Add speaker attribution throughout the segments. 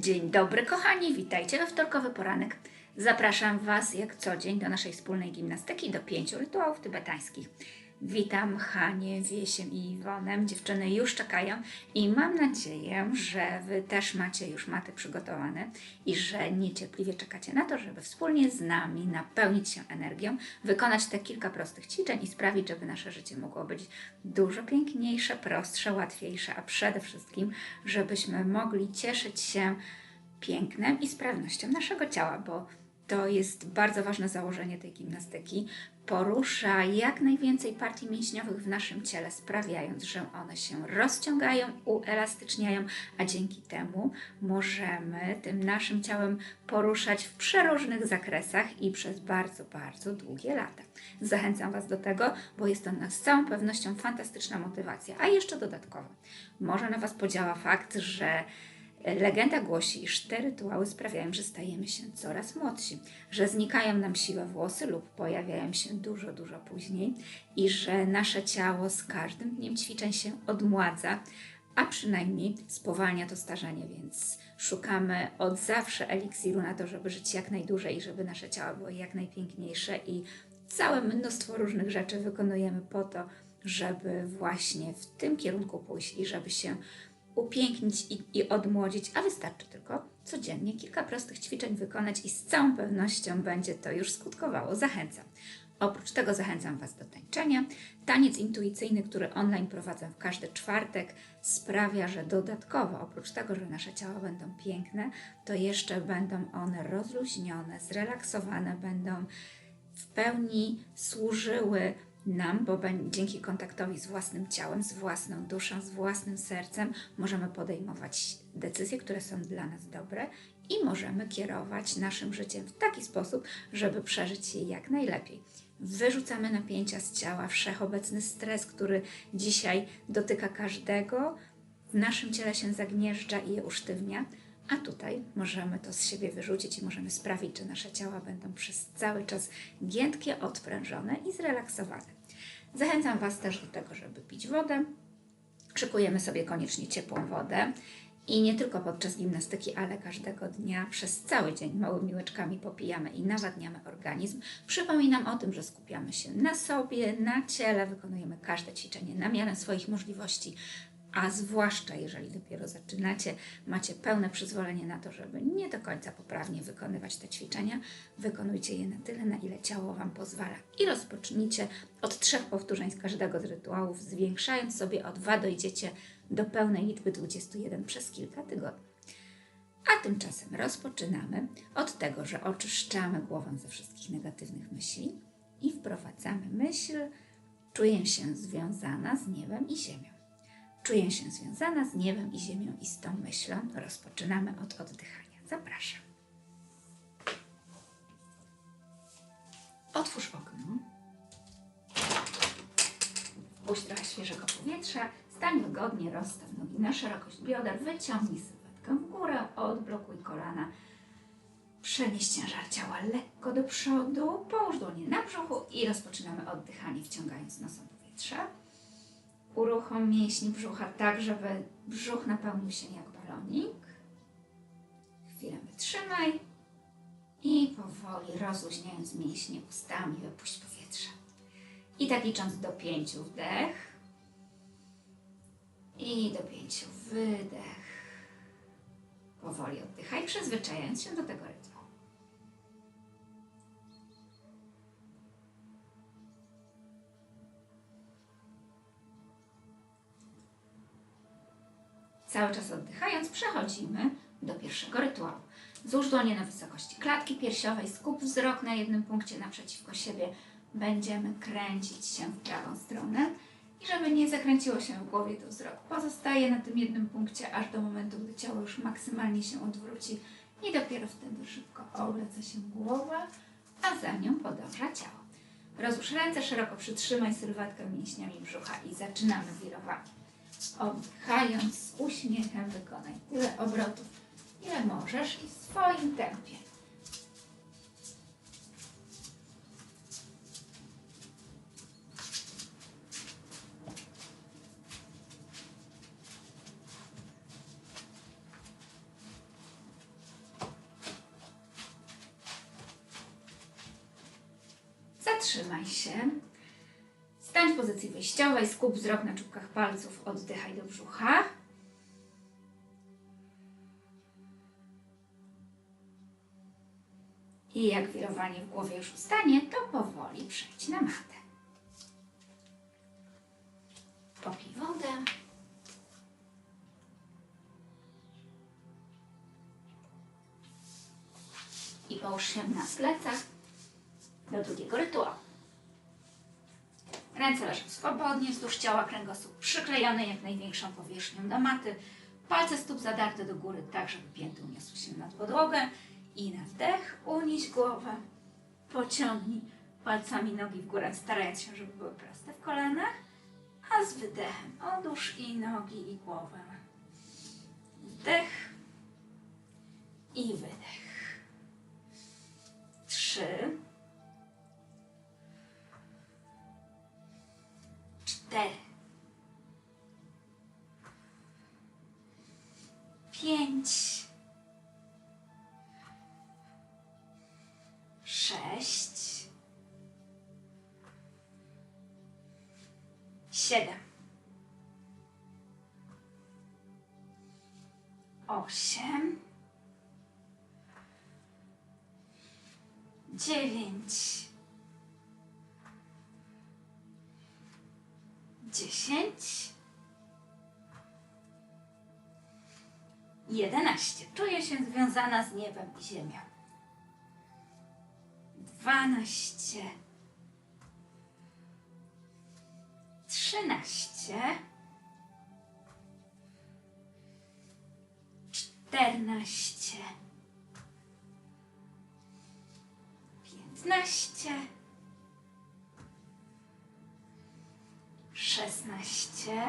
Speaker 1: Dzień dobry, kochani, witajcie we wtorkowy poranek. Zapraszam Was jak co dzień do naszej wspólnej gimnastyki do pięciu rytuałów tybetańskich. Witam Hanie, Wiesiem i Iwonem. Dziewczyny już czekają i mam nadzieję, że Wy też macie już maty przygotowane i że niecierpliwie czekacie na to, żeby wspólnie z nami napełnić się energią, wykonać te kilka prostych ćwiczeń i sprawić, żeby nasze życie mogło być dużo piękniejsze, prostsze, łatwiejsze, a przede wszystkim, żebyśmy mogli cieszyć się pięknem i sprawnością naszego ciała, bo to jest bardzo ważne założenie tej gimnastyki. Porusza jak najwięcej partii mięśniowych w naszym ciele, sprawiając, że one się rozciągają, uelastyczniają, a dzięki temu możemy tym naszym ciałem poruszać w przeróżnych zakresach i przez bardzo, bardzo długie lata. Zachęcam Was do tego, bo jest to z całą pewnością fantastyczna motywacja. A jeszcze dodatkowo, może na Was podziała fakt, że Legenda głosi, iż te rytuały sprawiają, że stajemy się coraz młodsi, że znikają nam siwe włosy lub pojawiają się dużo, dużo później i że nasze ciało z każdym dniem ćwiczeń się odmładza, a przynajmniej spowalnia to starzenie, więc szukamy od zawsze eliksiru na to, żeby żyć jak najdłużej i żeby nasze ciała były jak najpiękniejsze i całe mnóstwo różnych rzeczy wykonujemy po to, żeby właśnie w tym kierunku pójść i żeby się upięknić i, i odmłodzić, a wystarczy tylko codziennie kilka prostych ćwiczeń wykonać i z całą pewnością będzie to już skutkowało. Zachęcam. Oprócz tego zachęcam Was do tańczenia. Taniec intuicyjny, który online prowadzę w każdy czwartek, sprawia, że dodatkowo, oprócz tego, że nasze ciała będą piękne, to jeszcze będą one rozluźnione, zrelaksowane, będą w pełni służyły nam, bo dzięki kontaktowi z własnym ciałem, z własną duszą, z własnym sercem możemy podejmować decyzje, które są dla nas dobre i możemy kierować naszym życiem w taki sposób, żeby przeżyć je jak najlepiej. Wyrzucamy napięcia z ciała, wszechobecny stres, który dzisiaj dotyka każdego, w naszym ciele się zagnieżdża i je usztywnia, a tutaj możemy to z siebie wyrzucić i możemy sprawić, że nasze ciała będą przez cały czas giętkie, odprężone i zrelaksowane. Zachęcam Was też do tego, żeby pić wodę. Szykujemy sobie koniecznie ciepłą wodę. I nie tylko podczas gimnastyki, ale każdego dnia przez cały dzień małymi łyczkami popijamy i nawadniamy organizm. Przypominam o tym, że skupiamy się na sobie, na ciele, wykonujemy każde ćwiczenie na miarę swoich możliwości, a zwłaszcza jeżeli dopiero zaczynacie, macie pełne przyzwolenie na to, żeby nie do końca poprawnie wykonywać te ćwiczenia, wykonujcie je na tyle, na ile ciało Wam pozwala. I rozpocznijcie od trzech powtórzeń z każdego z rytuałów, zwiększając sobie o dwa dojdziecie do pełnej liczby 21 przez kilka tygodni. A tymczasem rozpoczynamy od tego, że oczyszczamy głowę ze wszystkich negatywnych myśli i wprowadzamy myśl, czuję się związana z niebem i ziemią. Czuję się związana z niebem i ziemią i z tą myślą rozpoczynamy od oddychania. Zapraszam. Otwórz okno. Puść trochę świeżego powietrza. Stań wygodnie, rozstaw nogi na szerokość bioder. Wyciągnij sylwetkę w górę, odblokuj kolana. Przenieś ciężar ciała lekko do przodu. Połóż dłonie na brzuchu i rozpoczynamy oddychanie, wciągając nosem powietrze uruchom mięśni brzucha tak, żeby brzuch napełnił się jak balonik. Chwilę wytrzymaj i powoli rozluźniając mięśnie ustami wypuść powietrze. I tak licząc do pięciu wdech i do pięciu wydech. Powoli oddychaj, przyzwyczajając się do tego rytmu. Cały czas oddychając, przechodzimy do pierwszego rytuału. Złóż dłonie na wysokości klatki piersiowej, skup wzrok na jednym punkcie naprzeciwko siebie. Będziemy kręcić się w prawą stronę i żeby nie zakręciło się w głowie, to wzrok pozostaje na tym jednym punkcie, aż do momentu, gdy ciało już maksymalnie się odwróci i dopiero wtedy szybko obraca się głowa, a za nią podąża ciało. Rozłóż ręce szeroko, przytrzymaj sylwetkę mięśniami brzucha i zaczynamy wirowanie. Oddychając z uśmiechem wykonaj tyle obrotów, ile możesz i w swoim tempie. Wyjściowej, skup wzrok na czubkach palców, oddychaj do brzucha. I jak wirowanie w głowie już ustanie, to powoli przejdź na matę. Popij wodę. I połóż się na plecach do drugiego rytuału. Ręce leżą swobodnie wzdłuż ciała, kręgosłup przyklejony jak największą powierzchnią do maty. Palce stóp zadarte do góry, tak żeby pięty uniosły się nad podłogę. I na wdech unieś głowę. Pociągnij palcami nogi w górę, starając się, żeby były proste w kolanach. A z wydechem odłóż i nogi, i głowę. Wdech i wydech. Trzy. Cztery. Pięć. Sześć. Siedem. Osiem. Dziewięć. Dziesięć. Jedenaście. Czuję się związana z niebem i ziemią. Dwanaście. Trzynaście. Czternaście. Piętnaście. Szesnaście.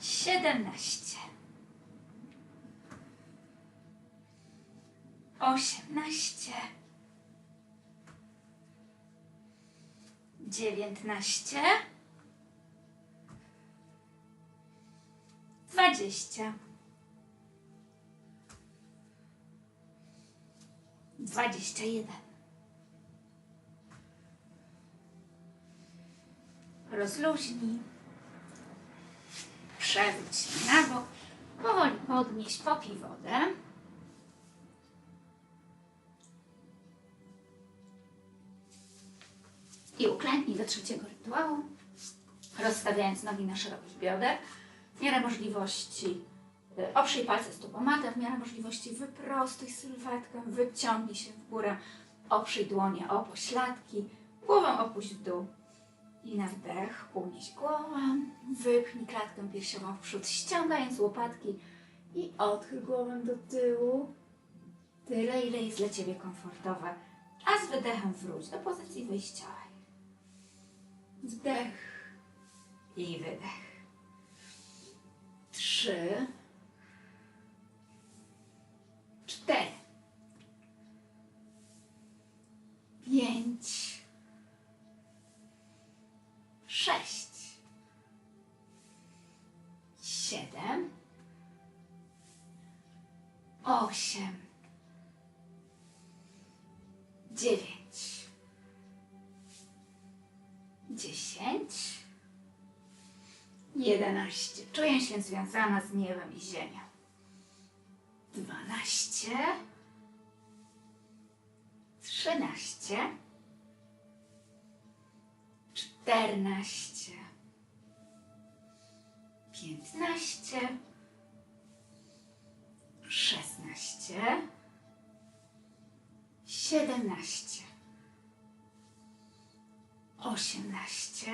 Speaker 1: Siedemnaście. Osiemnaście. Dziewiętnaście. Dwadzieścia. Dwadzieścia jeden. Rozluźnij. Przewróć się na bok. Powoli podnieś, popij wodę. I uklęknij do trzeciego rytuału, rozstawiając nogi na szerokość bioder. W miarę możliwości y, oprzyj palce stóp o w miarę możliwości wyprostuj sylwetkę, wyciągnij się w górę, oprzyj dłonie o pośladki, głową opuść w dół. I na wdech unieś głowę, wypchnij klatkę piersiową w przód, ściągając łopatki i odchyl głowę do tyłu. Tyle, ile jest dla Ciebie komfortowe. A z wydechem wróć do pozycji wyjściowej. Wdech i wydech. Trzy, cztery, pięć, siedem, osiem, dziewięć, dziesięć, jedenaście. Czuję się związana z niebem i ziemią. Dwanaście, trzynaście, czternaście, piętnaście, szesnaście, siedemnaście, osiemnaście,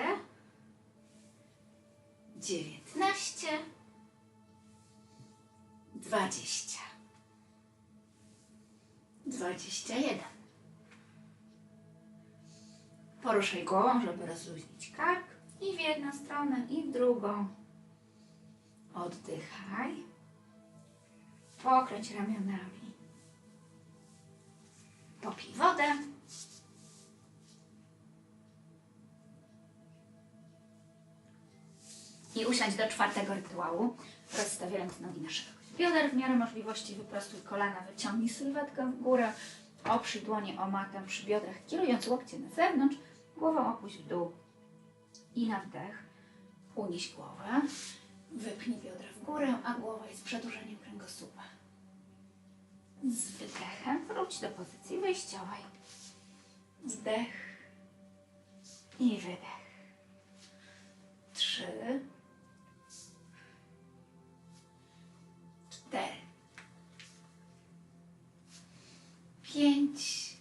Speaker 1: dziewiętnaście, dwadzieścia, dwadzieścia jeden. Poruszaj głową, żeby rozluźnić kark i w jedną stronę, i w drugą. Oddychaj. Pokręć ramionami. Popij wodę. I usiądź do czwartego rytuału, rozstawiając nogi na szerokość bioder. W miarę możliwości wyprostuj kolana, wyciągnij sylwetkę w górę. Oprzyj dłonie o matę przy biodrach, kierując łokcie na zewnątrz, głową opuść w dół. I na wdech unieś głowę, wypnij biodra w górę, a głowa jest przedłużeniem kręgosłupa. Z wydechem wróć do pozycji wyjściowej. Wdech i wydech. Trzy, cztery, pięć,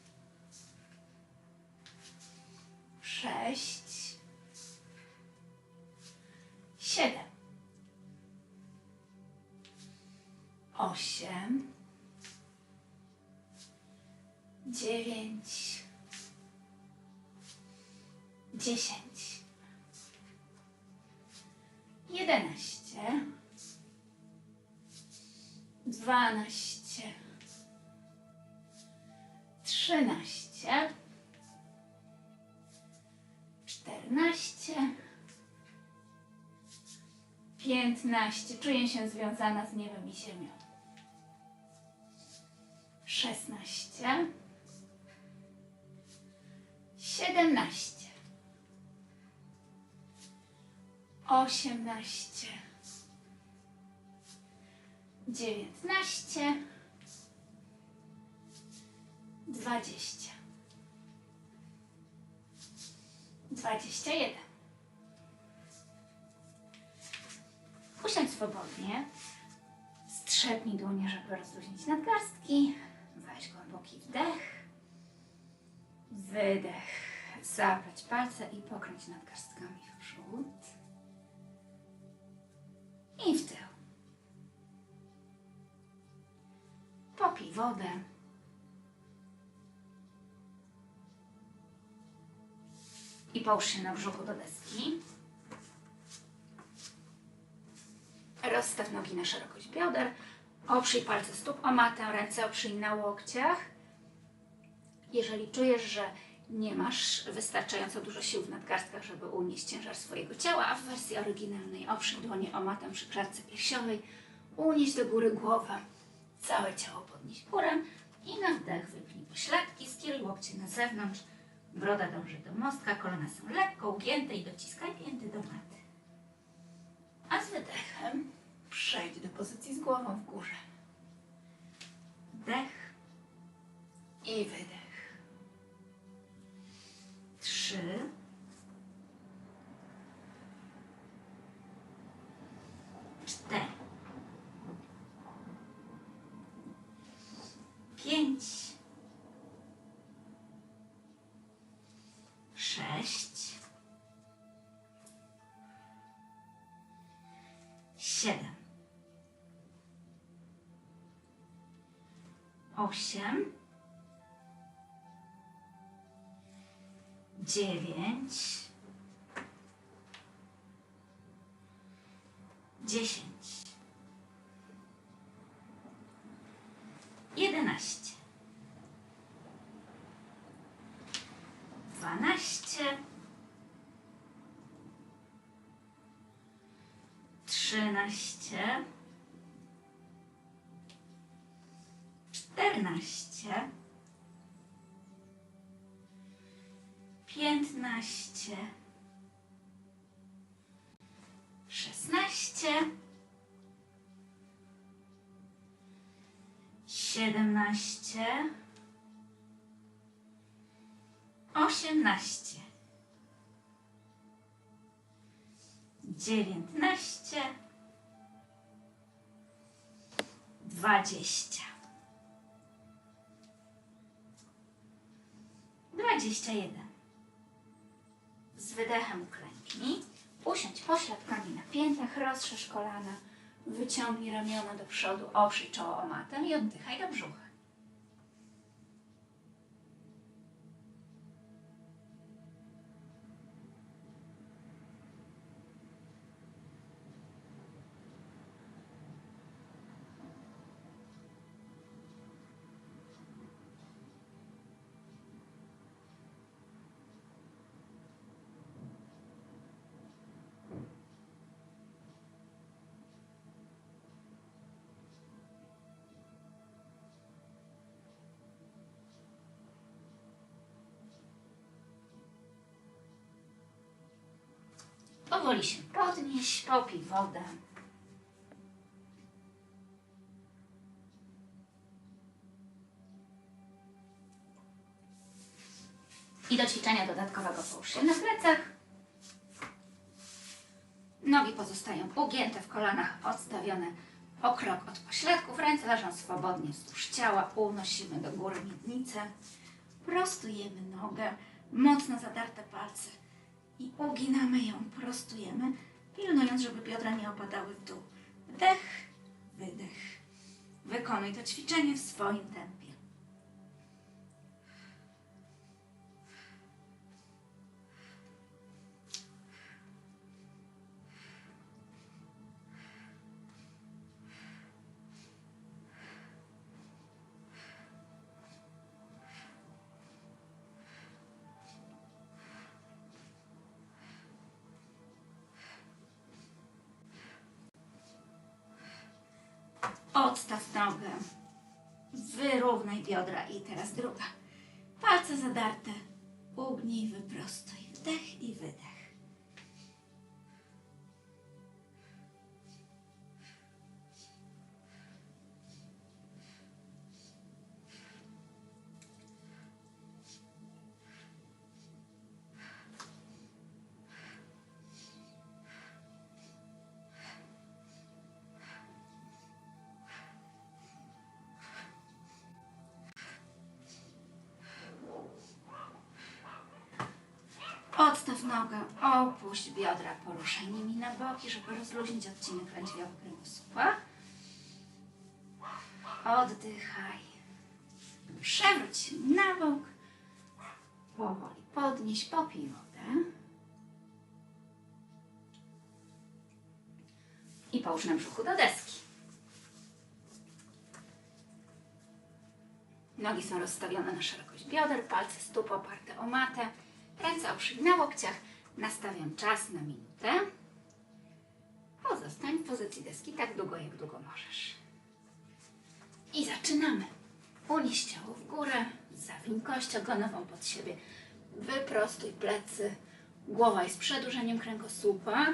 Speaker 1: sześć, osiem, dziewięć, dziesięć, jedenaście, dwanaście, trzynaście, czternaście, piętnaście. Czuję się związana z niebem i ziemią. Szesnaście, siedemnaście, osiemnaście, dziewiętnaście, dwadzieścia, dwadzieścia jeden. Usiądź swobodnie. Strzepnij dłonie, żeby rozluźnić nadgarstki. Głęboki wdech. Wydech. Zapleć palce i pokręć nadgarstkami w przód. I w tył. Popij wodę. I połóż się na brzuchu do deski. Rozstaw nogi na szerokość bioder. Oprzyj palce stóp o matę, ręce oprzyj na łokciach. Jeżeli czujesz, że nie masz wystarczająco dużo sił w nadgarstkach, żeby unieść ciężar swojego ciała, a w wersji oryginalnej oprzyj dłonie o matę przy klatce piersiowej, unieś do góry głowę, całe ciało podnieś górę i na wdech wypnij pośladki, skieruj łokcie na zewnątrz, broda dąży do mostka, kolana są lekko ugięte i dociskaj pięty do maty. A z wydechem przejdź do pozycji z głową w górze. Osiem, dziewięć, dziesięć, piętnaście, szesnaście, siedemnaście, osiemnaście. dziewiętnaście, dwadzieścia, dwadzieścia jeden. Z wydechem uklęknij, usiądź pośladkami na piętach, rozszerz kolana, wyciągnij ramiona do przodu, oprzyj czoło o matę i oddychaj do brzucha. Powoli się podnieś, popij wodę. I do ćwiczenia dodatkowego połóż się na plecach. Nogi pozostają ugięte w kolanach, odstawione o krok od pośladków. Ręce leżą swobodnie wzdłuż ciała. Unosimy do góry miednicę. Prostujemy nogę, mocno zadarte palce i uginamy ją, prostujemy, pilnując, żeby biodra nie opadały w dół. Wdech, wydech. Wykonuj to ćwiczenie w swoim tempie. Odstaw nogę. Wyrównaj biodra i teraz druga. Palce zadarte. Ugnij, wyprostuj. Wdech i wydech. Odstaw nogę, opuść biodra, poruszaj nimi na boki, żeby rozluźnić odcinek lędźwiowy kręgosłupa. Oddychaj. Przewróć na bok. Powoli podnieś, popij wodę. I połóż na brzuchu do deski. Nogi są rozstawione na szerokość bioder, palce stóp oparte o matę, ręce oprzyj na łokciach. Nastawiam czas na minutę. Pozostań w pozycji deski tak długo, jak długo możesz. I zaczynamy. Unieś ciało w górę, zawiń kość ogonową pod siebie, wyprostuj plecy, głowa jest przedłużeniem kręgosłupa.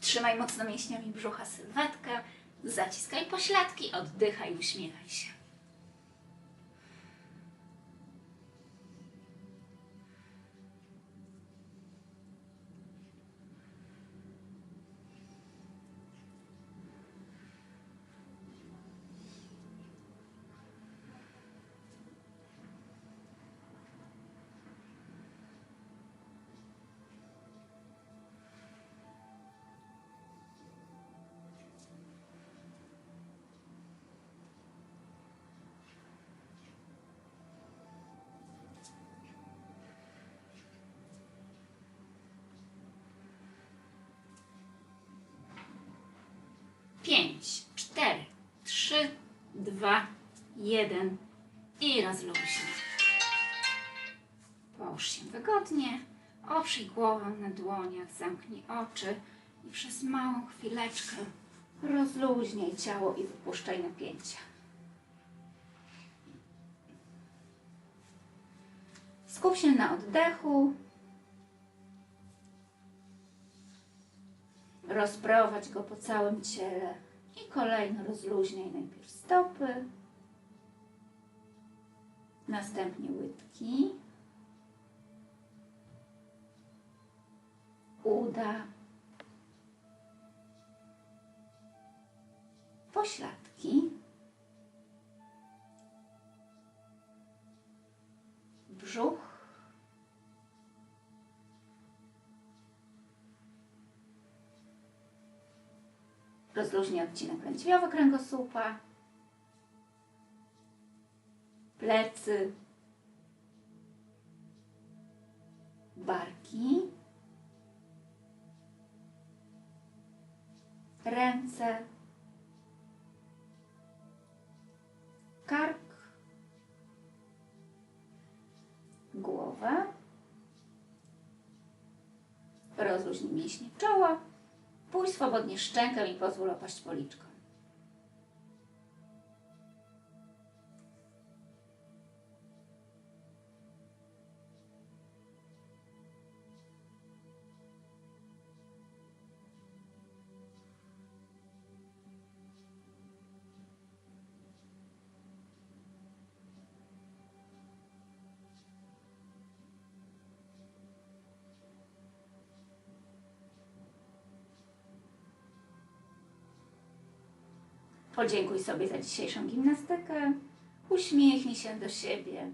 Speaker 1: Trzymaj mocno mięśniami brzucha sylwetkę, zaciskaj pośladki, oddychaj, uśmiechaj się. Dwa, jeden i rozluźnij. Połóż się wygodnie, oprzyj głowę na dłoniach, zamknij oczy i przez małą chwileczkę rozluźnij ciało i wypuszczaj napięcia. Skup się na oddechu. Rozprowadź go po całym ciele i kolejno rozluźniaj najpierw stopy, następnie łydki, uda, pośladki, brzuch, Rozluźnij odcinek lędźwiowy kręgosłupa, plecy, barki, ręce, kark, głowę. Rozluźnij mięśnie czoła. Pójdź swobodnie szczękę i pozwól opaść policzką. Podziękuj sobie za dzisiejszą gimnastykę. Uśmiechnij się do siebie.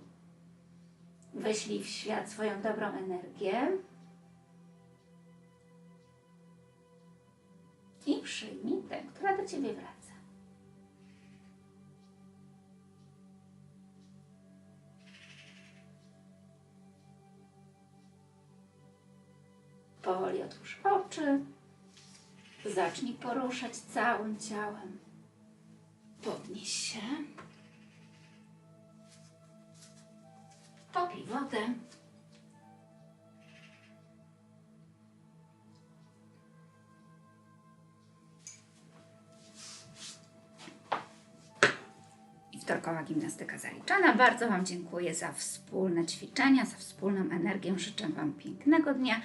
Speaker 1: Wyślij w świat swoją dobrą energię. I przyjmij tę, która do ciebie wraca. Powoli otwórz oczy. Zacznij poruszać całym ciałem. Podnieś się. Popij wodę. Wtorkowa gimnastyka zaliczana. Bardzo Wam dziękuję za wspólne ćwiczenia, za wspólną energię. Życzę Wam pięknego dnia.